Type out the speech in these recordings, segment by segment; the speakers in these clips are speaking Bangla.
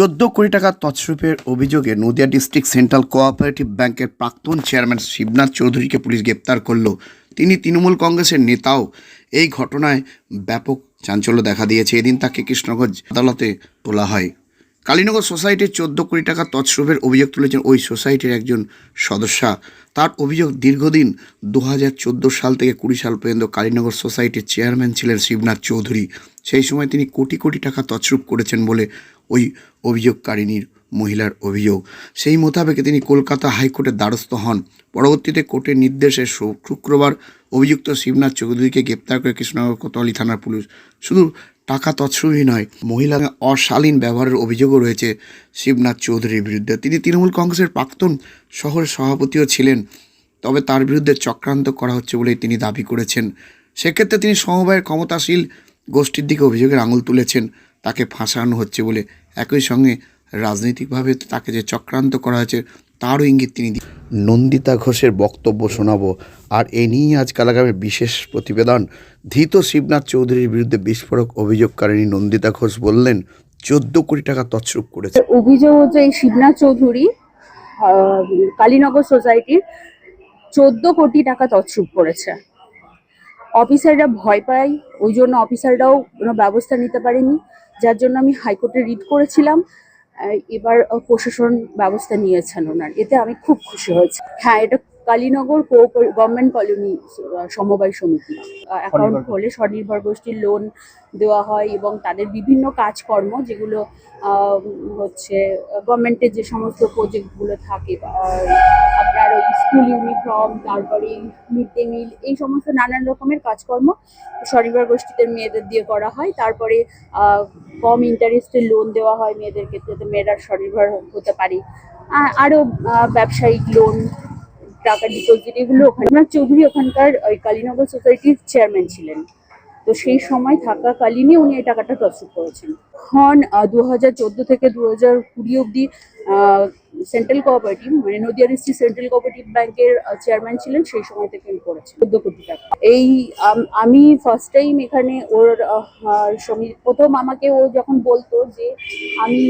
চোদ্দ কোটি টাকা তছরূপের অভিযোগে নদিয়া ডিস্ট্রিক্ট সেন্ট্রাল কোঅপারেটিভ ব্যাংকের প্রাক্তন চেয়ারম্যান শিবনাথ চৌধুরীকে পুলিশ গ্রেপ্তার করল। তিনি তৃণমূল কংগ্রেসের নেতাও। এই ঘটনায় ব্যাপক চাঞ্চল্য দেখা দিয়েছে। এদিন তাকে কৃষ্ণগঞ্জ আদালতে তোলা হয়। কালীনগর সোসাইটির চোদ্দ কোটি টাকা তছরূপের অভিযোগ তুলেছেন ওই সোসাইটির একজন সদস্যা। তার অভিযোগ দীর্ঘদিন দু হাজার চোদ্দ সাল থেকে কুড়ি সাল পর্যন্ত কালীনগর সোসাইটির চেয়ারম্যান ছিলেন শিবনাথ চৌধুরী। সেই সময় তিনি কোটি কোটি টাকা তছরূপ করেছেন বলে ওই অভিযোগকারিনীর মহিলার অভিযোগ। সেই মোতাবেকে তিনি কলকাতা হাইকোর্টের দ্বারস্থ হন। পরবর্তীতে কোর্টের নির্দেশে শুক্রবার অভিযুক্ত শিবনাথ চৌধুরীকে গ্রেপ্তার করে কৃষ্ণনগর কোতোয়ালি থানার পুলিশ। শুধু টাকা তছরূপই নয়, মহিলা অশালীন ব্যবহারের অভিযোগও রয়েছে শিবনাথ চৌধুরীর বিরুদ্ধে। তিনি তৃণমূল কংগ্রেসের প্রাক্তন শহরের সভাপতিও ছিলেন, তবে তার বিরুদ্ধে চক্রান্ত করা হচ্ছে বলেই তিনি দাবি করেছেন। সেক্ষেত্রে তিনি সমবায়ের ক্ষমতাশীল গোষ্ঠীর দিকে অভিযোগের আঙুল তুলেছেন, তাকে ফাঁসানো হচ্ছে বলে একই সঙ্গে রাজনৈতিকভাবে তাকে যে চক্রান্ত করা হয়েছে তারও ইঙ্গিত তিনি নন্দিতা ঘোষের বক্তব্য শোনাবো। আর এ নিয়েই আজ কালাগামের বিশেষ প্রতিবেদন। ধৃত শিবনাথ চৌধুরীর বিরুদ্ধে বিস্ফোরক অভিযোগকারিণী নন্দিতা ঘোষ বললেন চোদ্দ কোটি টাকা তছরূপ করেছে। অভিযোগ হচ্ছে এই শিবনাথ চৌধুরী কালীনগর সোসাইটির চোদ্দ কোটি টাকা তছরূপ করেছে। অফিসাররা ভয় পায়, ওই জন্য অফিসাররাও কোনো ব্যবস্থা নিতে পারেনি, যার জন্য আমি হাইকোর্টে রিট করেছিলাম। এবার প্রশাসন ব্যবস্থা নিয়েছেন ওনার, এতে আমি খুব খুশি হয়েছি। হ্যাঁ এটা কালীনগর কো গভর্নমেন্ট কলোনি সমবায় সমিতি। অ্যাকাউন্ট খোলে স্বনির্ভর গোষ্ঠীর লোন দেওয়া হয় এবং তাদের বিভিন্ন কাজকর্ম যেগুলো হচ্ছে গভর্নমেন্টের যে সমস্ত প্রজেক্টগুলো থাকে আপনার ওই স্কুল ইউনিফর্ম তারপরে মিড ডে মিল এই সমস্ত নানান রকমের কাজকর্ম স্বনির্ভর গোষ্ঠীদের মেয়েদের দিয়ে করা হয়। তারপরে কম ইন্টারেস্টের লোন দেওয়া হয় মেয়েদেরকে যাতে মেয়েরা স্বনির্ভর হতে পারে। আ- আরও ব্যবসায়িক লোন টাকা ডিপোজিট এগুলো ওখানে চৌধুরী, ওখানকার, ওই কালীনগর সোসাইটির চেয়ারম্যান ছিলেন। তো সেই সময় থাকাকালীনই উনি এই টাকাটা তসরুপ করেছেন। হন দু হাজার চোদ্দ থেকে দু হাজার কুড়ি অব্দি সেন্ট্রাল কোঅপারেটিভ মানে নদিয়া ডিস্ট্রিক্ট সেন্ট্রাল কোঅপারেটিভ ব্যাংকের চেয়ারম্যান ছিলেন, সেই সময় থেকে উনি করেছেন চোদ্দ কোটি টাকা এই, আমি ফার্স্ট টাইম এখানে ওর প্রথম আমাকে ও যখন বলতো যে আমি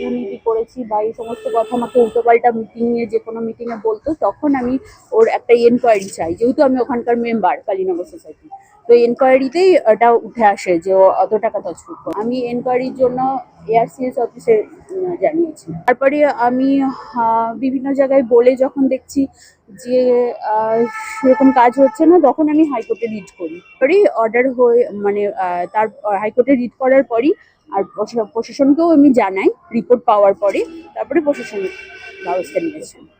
দুর্নীতি করেছি বা এই সমস্ত কথা আমাকে উল্টোপাল্টা মিটিং এ, যে কোনো মিটিং এ বলতো, তখন আমি ওর একটা এনকোয়ারি চাই, যেহেতু আমি ওখানকার মেম্বার কালীনগর সোসাইটি তো এনকোয়ারিতেই এটা উঠে আসে যে ও অত টাকা তছরুপ। আমি এনকোয়ারির জন্য এআরসিএস অফিসে জানিয়েছি। তারপরে আমি বিভিন্ন জায়গায় বলে যখন দেখছি যে সেরকম কাজ হচ্ছে না, তখন আমি হাইকোর্টে রিড করি। পরে অর্ডার হয়ে মানে তার হাইকোর্টে রিড করার পরই আর প্রশা- প্রশাসনকেও আমি জানাই রিপোর্ট পাওয়ার পরে, তারপরে প্রশাসন ব্যবস্থা নিয়েছে।